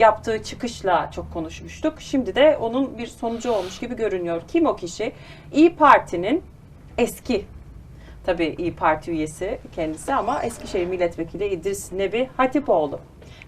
yaptığı çıkışla çok konuşmuştuk. Şimdi de onun bir sonucu olmuş gibi görünüyor. Kim o kişi? İyi Parti'nin eski tabii İyi Parti üyesi kendisi ama Eskişehir Milletvekili İdris Nebi Hatipoğlu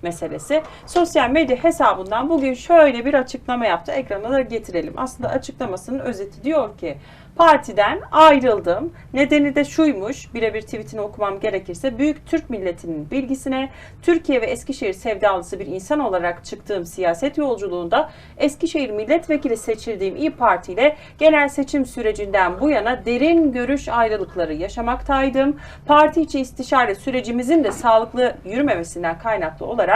meselesi. Sosyal medya hesabından bugün şöyle bir açıklama yaptı. Ekrana da getirelim. Aslında açıklamasının özeti diyor ki partiden ayrıldım. Nedeni de şuymuş. Birebir tweetini okumam gerekirse büyük Türk milletinin bilgisine Türkiye ve Eskişehir sevdalısı bir insan olarak çıktığım siyaset yolculuğunda Eskişehir milletvekili seçildiğim İyi Parti ile genel seçim sürecinden bu yana derin görüş ayrılıkları yaşamaktaydım. Parti içi istişare sürecimizin de sağlıklı yürümemesinden kaynaklı olarak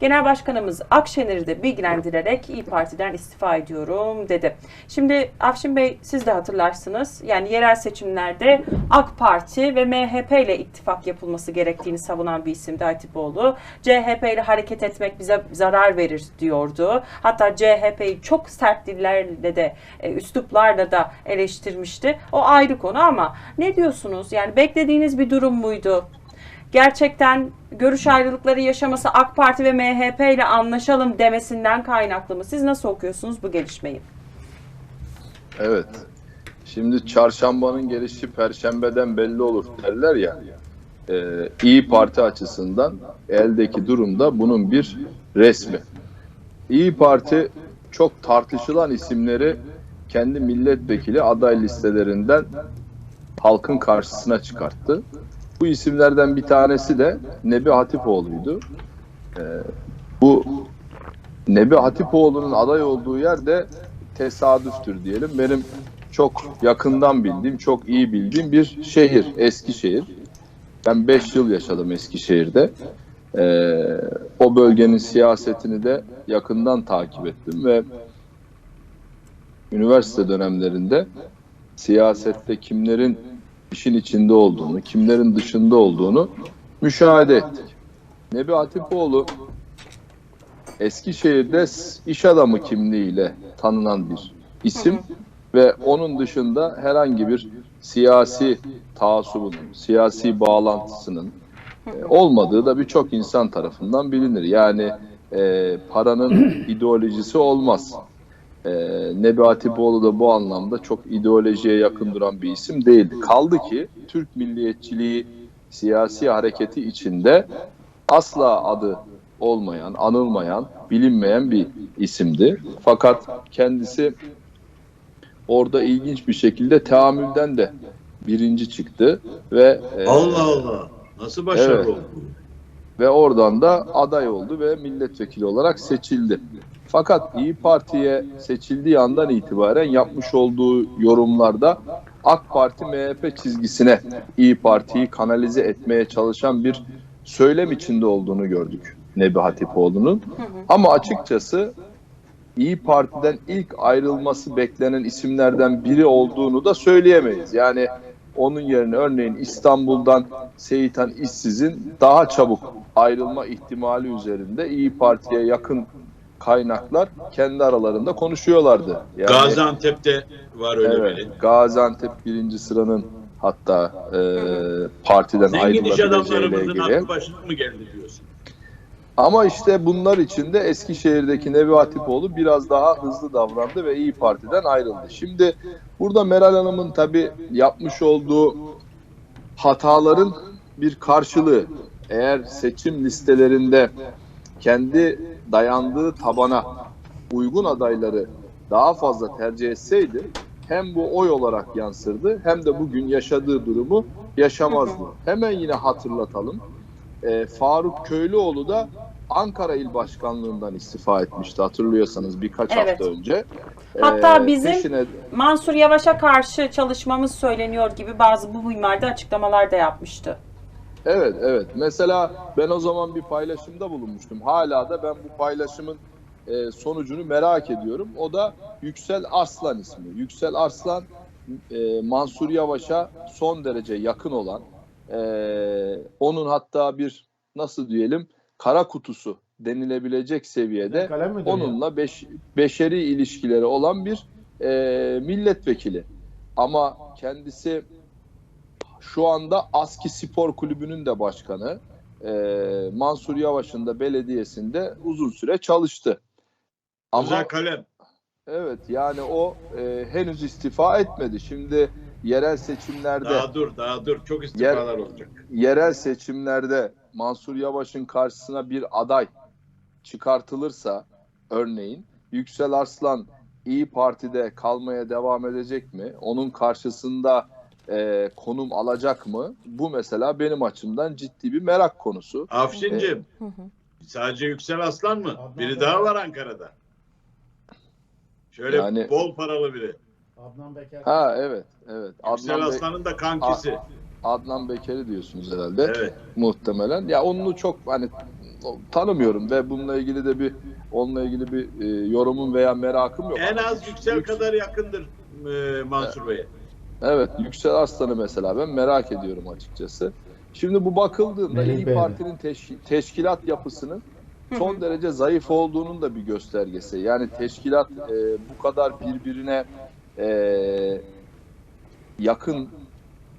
Genel Başkanımız Akşener'i de bilgilendirerek İyi Parti'den istifa ediyorum dedi. Şimdi Afşin Bey siz de hatırlarsınız. Yani yerel seçimlerde AK Parti ve MHP ile ittifak yapılması gerektiğini savunan bir isimdi Hatipoğlu. CHP ile hareket etmek bize zarar verir diyordu. Hatta CHP'yi çok sert dillerle de e, üsluplarla da eleştirmişti. O ayrı konu ama ne diyorsunuz? Yani beklediğiniz bir durum muydu? Gerçekten görüş ayrılıkları yaşaması AK Parti ve MHP ile anlaşalım demesinden kaynaklı mı? Siz nasıl okuyorsunuz bu gelişmeyi? Evet. Şimdi çarşambanın gelişi perşembeden belli olur derler ya. Ee, İyi Parti açısından eldeki durumda bunun bir resmi. İyi Parti çok tartışılan isimleri kendi milletvekili aday listelerinden halkın karşısına çıkarttı. Bu isimlerden bir tanesi de Nebi Hatipoğlu'ydu. Ee, bu Nebi Hatipoğlu'nun aday olduğu yerde tesadüftür diyelim. Benim çok yakından bildiğim, çok iyi bildiğim bir şehir, Eskişehir. Ben 5 yıl yaşadım Eskişehir'de. Ee, o bölgenin siyasetini de yakından takip ettim ve üniversite dönemlerinde siyasette kimlerin işin içinde olduğunu, kimlerin dışında olduğunu müşahede ettik. Nebi Hatipoğlu Eskişehir'de iş adamı kimliğiyle tanınan bir isim ve onun dışında herhangi bir siyasi taassubunun, siyasi bağlantısının e, olmadığı da birçok insan tarafından bilinir. Yani e, paranın ideolojisi olmaz. E, Nebi Hatipoğlu da bu anlamda çok ideolojiye yakın duran bir isim değildi. Kaldı ki Türk milliyetçiliği siyasi hareketi içinde asla adı olmayan, anılmayan, bilinmeyen bir isimdi. Fakat kendisi orada ilginç bir şekilde teamülden de birinci çıktı ve e, Allah Allah. Nasıl başarılı Evet. oldu? Ve oradan da aday oldu ve milletvekili olarak seçildi. Fakat İyi Parti'ye seçildiği andan itibaren yapmış olduğu yorumlarda AK Parti MHP çizgisine İyi Parti'yi kanalize etmeye çalışan bir söylem içinde olduğunu gördük Nebi Hatipoğlu'nun. Ama açıkçası İyi Parti'den ilk ayrılması beklenen isimlerden biri olduğunu da söyleyemeyiz. Yani onun yerine örneğin İstanbul'dan Seyitan İşsiz'in daha çabuk ayrılma ihtimali üzerinde İyi Parti'ye yakın kaynaklar kendi aralarında konuşuyorlardı. Yani, Gaziantep'te var öyle evet, biri. Gaziantep birinci sıranın hatta e, partiden Zengin iş ayrılabileceğiyle adamlarımızın ilgili. aklı başına mı geldi diyorsun? Ama işte bunlar içinde Eskişehir'deki Nevi Hatipoğlu biraz daha hızlı davrandı ve İyi Parti'den ayrıldı. Şimdi burada Meral Hanım'ın tabii yapmış olduğu hataların bir karşılığı. Eğer seçim listelerinde kendi dayandığı tabana uygun adayları daha fazla tercih etseydi hem bu oy olarak yansırdı hem de bugün yaşadığı durumu yaşamazdı. Hemen yine hatırlatalım. Ee, Faruk Köylüoğlu da Ankara İl Başkanlığından istifa etmişti hatırlıyorsanız birkaç Evet. hafta önce. Hatta Ee, bizim- peşine- Mansur Yavaş'a karşı çalışmamız söyleniyor gibi bazı bu mimarda açıklamalar da yapmıştı. Evet evet. Mesela ben o zaman bir paylaşımda bulunmuştum. Hala da ben bu paylaşımın e, sonucunu merak ediyorum. O da Yüksel Arslan ismi. Yüksel Arslan e, Mansur Yavaş'a son derece yakın olan e, onun hatta bir nasıl diyelim kara kutusu denilebilecek seviyede onunla beş, beşeri ilişkileri olan bir e, milletvekili. Ama kendisi şu anda ASKİ Spor Kulübü'nün de başkanı. e, Mansur Yavaş'ın da belediyesinde uzun süre çalıştı. Ama Özel kalem. evet yani o e, henüz istifa etmedi. Şimdi yerel seçimlerde Daha dur, daha dur. Çok istifalar olacak. yerel seçimlerde Mansur Yavaş'ın karşısına bir aday çıkartılırsa örneğin Yüksel Arslan İyi Parti'de kalmaya devam edecek mi? Onun karşısında e, konum alacak mı? Bu mesela benim açımdan ciddi bir merak konusu. Afşin'cim Hı hı. sadece Yüksel Aslan mı? Adnan Biri Bey. daha var Ankara'da. Şöyle Yani- bol paralı biri. Adnan Beker. Ha evet evet. Yüksel Adnan, Be- Aslan'ın da kankisi. Adnan Beker'i diyorsunuz herhalde. Evet. muhtemelen. Ya onu çok hani tanımıyorum ve bununla ilgili de bir onunla ilgili bir e, yorumum veya merakım yok. En az Yüksel Yüks- kadar yakındır e, Mansur Bey'e. Evet, Yüksel Arslan'ı mesela ben merak ediyorum açıkçası. Şimdi bu bakıldığında Melih İyi. Parti'nin teşki- teşkilat yapısının son derece zayıf olduğunun da bir göstergesi. Yani teşkilat e, bu kadar birbirine e, yakın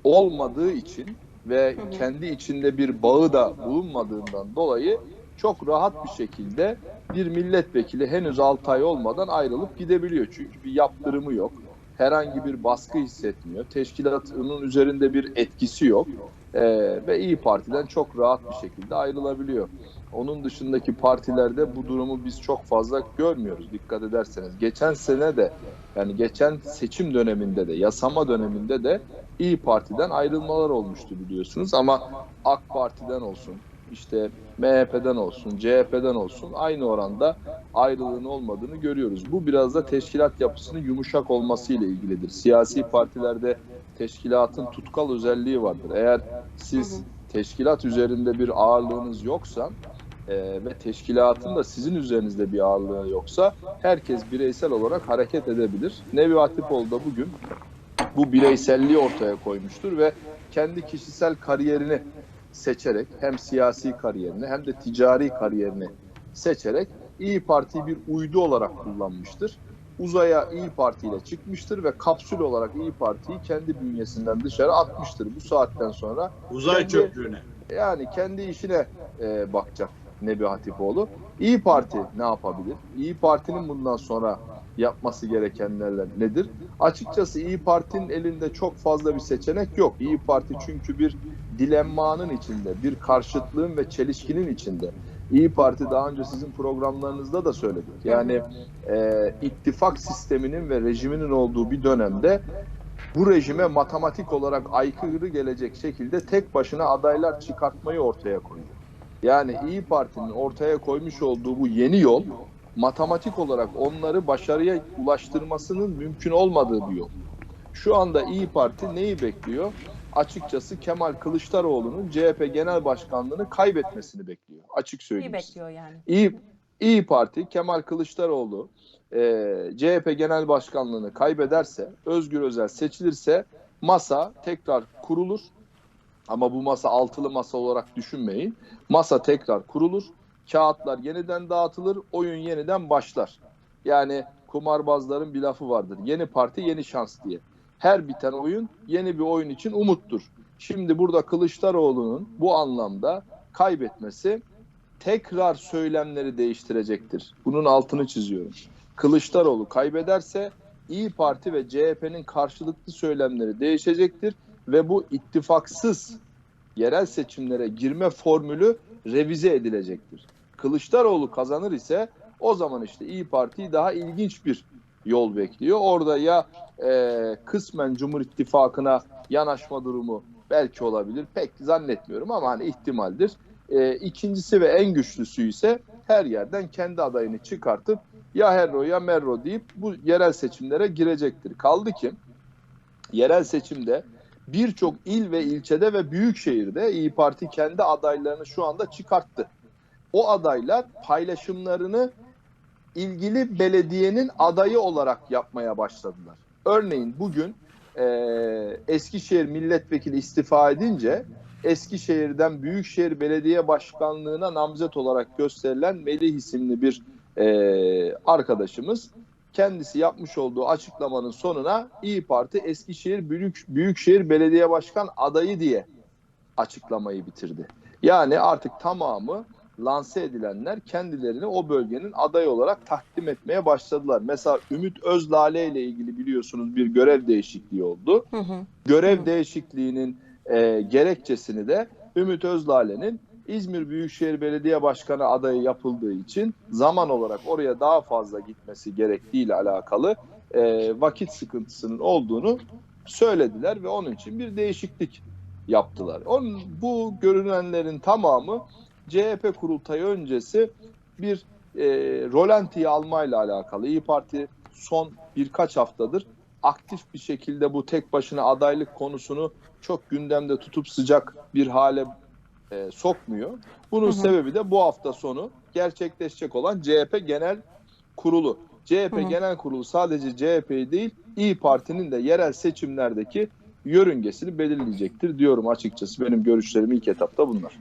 olmadığı için ve kendi içinde bir bağı da bulunmadığından dolayı çok rahat bir şekilde bir milletvekili henüz 6 ay olmadan ayrılıp gidebiliyor. Çünkü bir yaptırımı yok. Herhangi bir baskı hissetmiyor. Teşkilatının üzerinde bir etkisi yok. Ee, ve İyi Parti'den çok rahat bir şekilde ayrılabiliyor. Onun dışındaki partilerde bu durumu biz çok fazla görmüyoruz dikkat ederseniz. Geçen sene de yani geçen seçim döneminde de yasama döneminde de İyi Parti'den ayrılmalar olmuştu biliyorsunuz ama AK Parti'den olsun işte MHP'den olsun, CHP'den olsun aynı oranda ayrılığın olmadığını görüyoruz. Bu biraz da teşkilat yapısının yumuşak olması ile ilgilidir. Siyasi partilerde teşkilatın tutkal özelliği vardır. Eğer siz teşkilat üzerinde bir ağırlığınız yoksa e, ve teşkilatın da sizin üzerinizde bir ağırlığı yoksa herkes bireysel olarak hareket edebilir. Nevi Hatipoğlu da bugün bu bireyselliği ortaya koymuştur ve kendi kişisel kariyerini seçerek hem siyasi kariyerini hem de ticari kariyerini seçerek İyi Parti'yi bir uydu olarak kullanmıştır. Uzaya İyi Parti ile çıkmıştır ve kapsül olarak İyi Parti'yi kendi bünyesinden dışarı atmıştır. Bu saatten sonra Uzay Kendi- çöplüğüne. yani kendi işine e, bakacak Nebi Hatipoğlu. İyi Parti ne yapabilir? İyi Parti'nin bundan sonra yapması gerekenler nedir? Açıkçası İyi Parti'nin elinde çok fazla bir seçenek yok. İyi Parti çünkü bir dilemmanın içinde, bir karşıtlığın ve çelişkinin içinde. İyi Parti daha önce sizin programlarınızda da söyledik. Yani e, ittifak sisteminin ve rejiminin olduğu bir dönemde bu rejime matematik olarak aykırı gelecek şekilde tek başına adaylar çıkartmayı ortaya koydu. Yani İyi Parti'nin ortaya koymuş olduğu bu yeni yol matematik olarak onları başarıya ulaştırmasının mümkün olmadığı bir yol. Şu anda İyi Parti neyi bekliyor? Açıkçası Kemal Kılıçdaroğlu'nun CHP Genel Başkanlığını kaybetmesini bekliyor. Açık İyi söyleyeyim. size. bekliyor yani. İyi, İyi Parti Kemal Kılıçdaroğlu e, CHP Genel Başkanlığını kaybederse, Özgür Özel seçilirse masa tekrar kurulur. Ama bu masa altılı masa olarak düşünmeyin. Masa tekrar kurulur. Kağıtlar yeniden dağıtılır. Oyun yeniden başlar. Yani kumarbazların bir lafı vardır. Yeni parti yeni şans diye. Her biten oyun yeni bir oyun için umuttur. Şimdi burada Kılıçdaroğlu'nun bu anlamda kaybetmesi tekrar söylemleri değiştirecektir. Bunun altını çiziyorum. Kılıçdaroğlu kaybederse İyi Parti ve CHP'nin karşılıklı söylemleri değişecektir ve bu ittifaksız yerel seçimlere girme formülü revize edilecektir. Kılıçdaroğlu kazanır ise o zaman işte İyi Parti'yi daha ilginç bir yol bekliyor. Orada ya e, kısmen Cumhur İttifakı'na yanaşma durumu belki olabilir. Pek zannetmiyorum ama hani ihtimaldir. E, ikincisi ve en güçlüsü ise her yerden kendi adayını çıkartıp ya Herro ya Merro deyip bu yerel seçimlere girecektir. Kaldı ki yerel seçimde birçok il ve ilçede ve büyük şehirde İyi Parti kendi adaylarını şu anda çıkarttı. O adaylar paylaşımlarını ilgili belediyenin adayı olarak yapmaya başladılar. Örneğin bugün e, Eskişehir milletvekili istifa edince Eskişehir'den Büyükşehir Belediye Başkanlığı'na namzet olarak gösterilen Melih isimli bir e, arkadaşımız kendisi yapmış olduğu açıklamanın sonuna İyi Parti Eskişehir Büyük, Büyükşehir Belediye Başkan adayı diye açıklamayı bitirdi. Yani artık tamamı lanse edilenler kendilerini o bölgenin adayı olarak takdim etmeye başladılar. Mesela Ümit Özlale ile ilgili biliyorsunuz bir görev değişikliği oldu. Hı hı. Görev değişikliğinin e, gerekçesini de Ümit Özlale'nin İzmir Büyükşehir Belediye Başkanı adayı yapıldığı için zaman olarak oraya daha fazla gitmesi gerektiğiyle alakalı e, vakit sıkıntısının olduğunu söylediler ve onun için bir değişiklik yaptılar. Onun, bu görünenlerin tamamı CHP kurultayı öncesi bir e, rolantiyi almayla alakalı. İyi Parti son birkaç haftadır aktif bir şekilde bu tek başına adaylık konusunu çok gündemde tutup sıcak bir hale e, sokmuyor. Bunun Hı hı. sebebi de bu hafta sonu gerçekleşecek olan CHP Genel Kurulu. CHP Hı hı. Genel Kurulu sadece CHP'yi değil İyi Parti'nin de yerel seçimlerdeki yörüngesini belirleyecektir diyorum açıkçası. Benim görüşlerim ilk etapta bunlar.